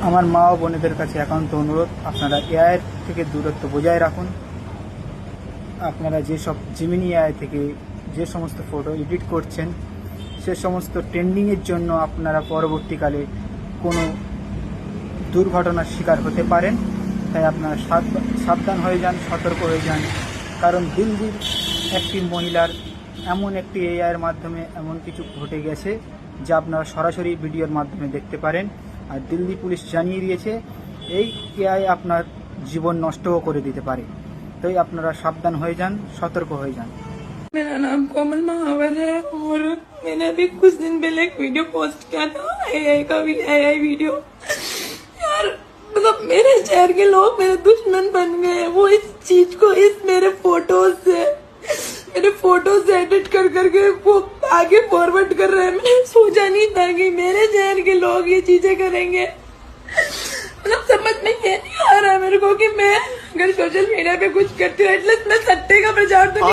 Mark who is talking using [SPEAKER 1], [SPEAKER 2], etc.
[SPEAKER 1] আমার মা ও বোনেদের কাছে একান্ত অনুরোধ, আপনারা এআইয়ের থেকে দূরত্ব বজায় রাখুন। আপনারা যেসব জিমিনি এআই থেকে যে সমস্ত ফটো এডিট করছেন, সে সমস্ত ট্রেন্ডিংয়ের জন্য আপনারা পরবর্তীকালে কোনো দুর্ঘটনার শিকার হতে পারেন। তাই আপনারা সাব- সাবধান হয়ে যান, সতর্ক হয়ে যান। কারণ দিল্লির একটি মহিলার এমন একটি এআইয়ের মাধ্যমে এমন কিছু ঘটে গেছে, যা আপনারা সরাসরি ভিডিওর মাধ্যমে দেখতে পারেন। আর দিল্লি পুলিশ জানিয়ে দিয়েছে এই এআই আপনার জীবন নষ্টও করে দিতে পারে তাই আপনারা সাবধান হয়ে যান সতর্ক হয়ে যান
[SPEAKER 2] मेरा नाम कोमल महावर है और मैंने अभी कुछ दिन पहले एक वीडियो पोस्ट किया था एआई का भी एआई वीडियो यार मतलब मेरे शहर के लोग मेरे दुश्मन बन गए हैं। वो इस चीज को इस मेरे फोटोज से मेरे फोटोज एडिट कर करके वो आगे फॉरवर्ड कर रहे हैं। मैंने सोचा नहीं था कि मेरे जहन के लोग ये चीज़ें करेंगे। मतलब समझ में ये नहीं आ रहा है मेरे को कि मैं अगर सोशल मीडिया पे कुछ करती हूँ एटलीस्ट मैं सत्ते का प्रचार तो